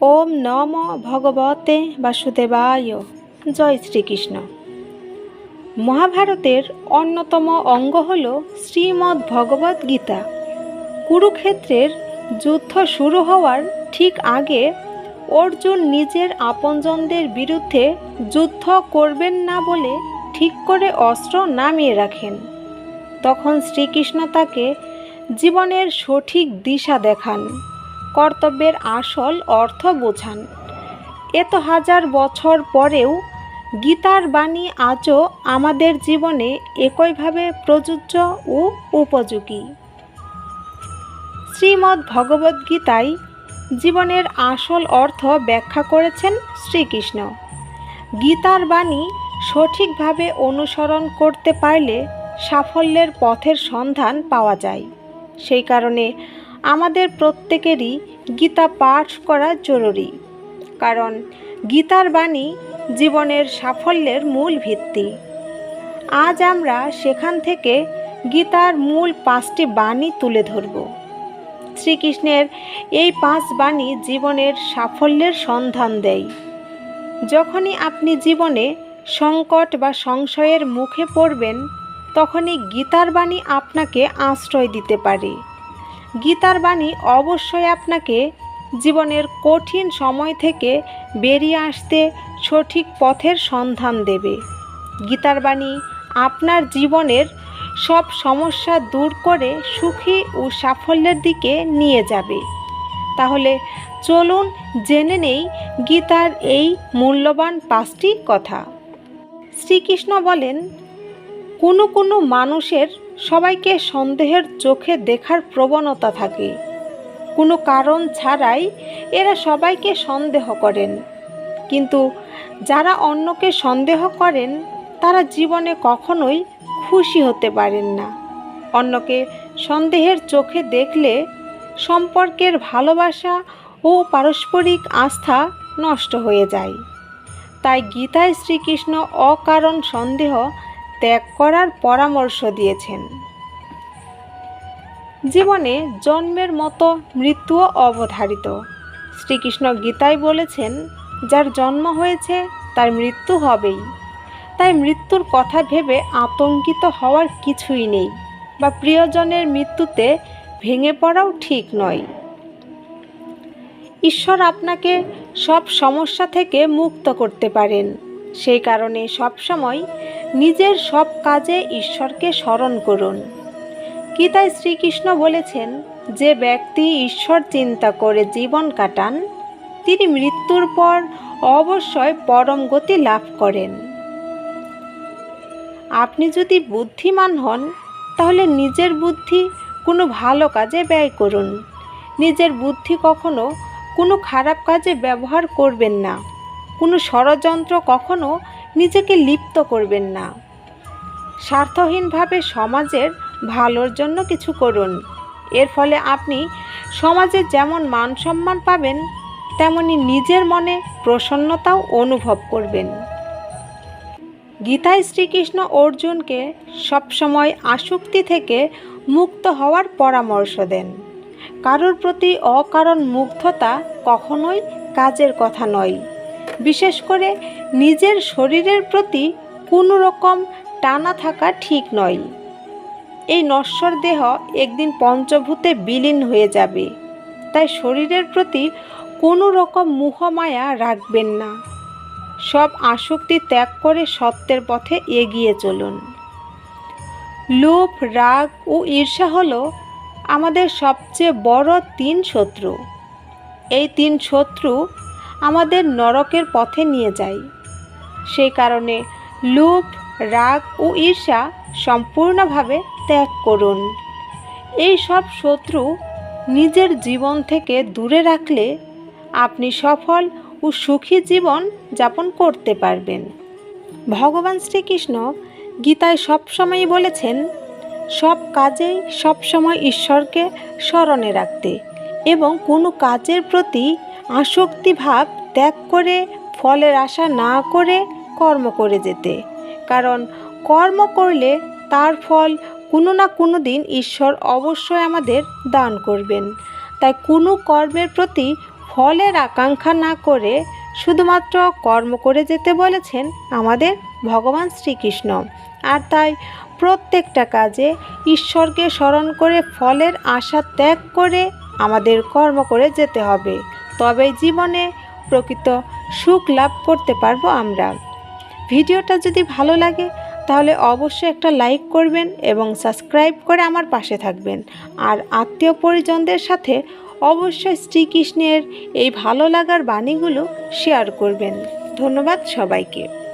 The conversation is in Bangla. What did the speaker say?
ওম নম ভগবতে বাসুদেবায়। জয় শ্রীকৃষ্ণ। মহাভারতের অন্যতম অঙ্গ হল শ্রীমদ্ ভগবদ্ গীতা। কুরুক্ষেত্রের যুদ্ধ শুরু হওয়ার ঠিক আগে অর্জুন নিজের আপনজনদের বিরুদ্ধে যুদ্ধ করবেন না বলে ঠিক করে অস্ত্র নামিয়ে রাখেন। তখন শ্রীকৃষ্ণ তাকে জীবনের সঠিক দিশা দেখান। কর্তব্যের আসল অর্থ বোঝান। এত হাজার বছর পরেও গীতার বাণী আজও আমাদের জীবনে একইভাবে প্রযোজ্য ও উপযোগী। শ্রীমদ্ ভগবদ্গীতায় জীবনের আসল অর্থ ব্যাখ্যা করেছেন শ্রীকৃষ্ণ। গীতার বাণী সঠিকভাবে অনুসরণ করতে পারলে সাফল্যের পথের সন্ধান পাওয়া যায়। সেই কারণে আমাদের প্রত্যেকেরই গীতা পাঠ করা জরুরি। কারণ গীতার বাণী জীবনের সাফল্যের মূল ভিত্তি। আজ আমরা সেখান থেকে গীতার মূল পাঁচটি বাণী তুলে ধরব। শ্রীকৃষ্ণের এই পাঁচ বাণী জীবনের সাফল্যের সন্ধান দেয়। যখনই আপনি জীবনে সংকট বা সংশয়ের মুখে পড়বেন, তখনই গীতার বাণী আপনাকে আশ্রয় দিতে পারে। গীতার বাণী অবশ্যই আপনাকে জীবনের কঠিন সময় থেকে বেরিয়ে আসতে সঠিক পথের সন্ধান দেবে। গীতার বাণী আপনার জীবনের সব সমস্যা দূর করে সুখী ও সাফল্যের দিকে নিয়ে যাবে। তাহলে চলুন জেনে নেই গীতার এই মূল্যবান পাঁচটি কথা। শ্রীকৃষ্ণ বলেন, কোনো কোনো মানুষের সবাইকে সন্দেহের চোখে দেখার প্রবণতা থাকে। কোনো কারণ ছাড়াই এরা সবাইকে সন্দেহ করেন। কিন্তু যারা অন্যকে সন্দেহ করেন, তারা জীবনে কখনোই খুশি হতে পারেন না। অন্যকে সন্দেহের চোখে দেখলে সম্পর্কের ভালোবাসা ও পারস্পরিক আস্থা নষ্ট হয়ে যায়। তাই গীতায় শ্রীকৃষ্ণ অকারণ সন্দেহ ত্যাগ করার পরামর্শ দিয়েছেন। জীবনে জন্মের মতো মৃত্যুও অবধারিত। শ্রীকৃষ্ণ গীতায় বলেছেন, যার জন্ম হয়েছে, তার মৃত্যু হবেই। তাই মৃত্যুর কথা ভেবে আতঙ্কিত হওয়ার কিছুই নেই বা প্রিয়জনের মৃত্যুতে ভেঙে পড়াও ঠিক নয়। ঈশ্বর আপনাকে সব সমস্যা থেকে মুক্ত করতে পারেন। সেই কারণে সবসময় নিজের সব কাজে ঈশ্বরকে স্মরণ করুন। গীতায় শ্রীকৃষ্ণ বলেছেন, যে ব্যক্তি ঈশ্বর চিন্তা করে জীবন কাটান, তিনি মৃত্যুর পর অবশ্যই পরম গতি লাভ করেন। আপনি যদি বুদ্ধিমান হন, তাহলে নিজের বুদ্ধি কোনো ভালো কাজে ব্যয় করুন। নিজের বুদ্ধি কখনো কোনো খারাপ কাজে ব্যবহার করবেন না। ষড়যন্ত্র কখনো নিজেকে লিপ্ত করবেন না। স্বার্থহীনভাবে সমাজের ভালোর জন্য কিছু করুন। এর ফলে আপনি সমাজে যেমন মান সম্মান পাবেন, তেমনি নিজের মনে প্রসন্নতাও অনুভব করবেন। গীতায় শ্রীকৃষ্ণ অর্জুনকে সবসময় আসক্তি থেকে মুক্ত হওয়ার পরামর্শ দেন। কারোর প্রতি অকারণ মুগ্ধতা কখনোই কাজের কথা নয়। বিশেষ করে নিজের শরীরের প্রতি কোনো রকম টানা থাকা ঠিক নয়। এই নশ্বর দেহ একদিন পঞ্চভূতে বিলীন হয়ে যাবে। তাই শরীরের প্রতি কোনো রকম মোহমায়া রাখবেন না। সব আসক্তি ত্যাগ করে সত্যের পথে এগিয়ে চলুন। লোভ, রাগ ও ঈর্ষা হল আমাদের সবচেয়ে বড় তিন শত্রু। এই তিন শত্রু আমাদের নরকের পথে নিয়ে যায় সেই কারণে লোভ রাগ ও ঈর্ষা সম্পূর্ণভাবে ত্যাগ করুন। এই সব শত্রু নিজের জীবন থেকে দূরে রাখলে আপনি সফল ও সুখী জীবন যাপন করতে পারবেন। ভগবান শ্রীকৃষ্ণ গীতায় সবসময়ই বলেছেন, সব কাজেই সবসময় ঈশ্বরকে স্মরণে রাখতে এবং কোনো কাজের প্রতি আসক্তি ভাব ত্যাগ করে, ফলের আশা না করে কর্ম করে যেতে। কারণ কর্ম করলে তার ফল কোনো না কোনো দিন ঈশ্বর অবশ্যই আমাদের দান করবেন। তাই কোনো কর্মের প্রতি ফলের আকাঙ্ক্ষা না করে শুধুমাত্র কর্ম করে যেতে বলেছেন আমাদের ভগবান শ্রীকৃষ্ণ। আর তাই প্রত্যেকটা কাজে ঈশ্বরকে স্মরণ করে ফলের আশা ত্যাগ করে আমাদের কর্ম করে যেতে হবে। তবেই জীবনে প্রকৃত সুখ লাভ করতে পারব আমরা। ভিডিওটা যদি ভালো লাগে, তাহলে অবশ্যই একটা লাইক করবেন এবং সাবস্ক্রাইব করে আমার পাশে থাকবেন। আর আত্মীয় পরিজনদের সাথে অবশ্যই শ্রীকৃষ্ণের এই ভালো লাগার বাণীগুলো শেয়ার করবেন। ধন্যবাদ সবাইকে।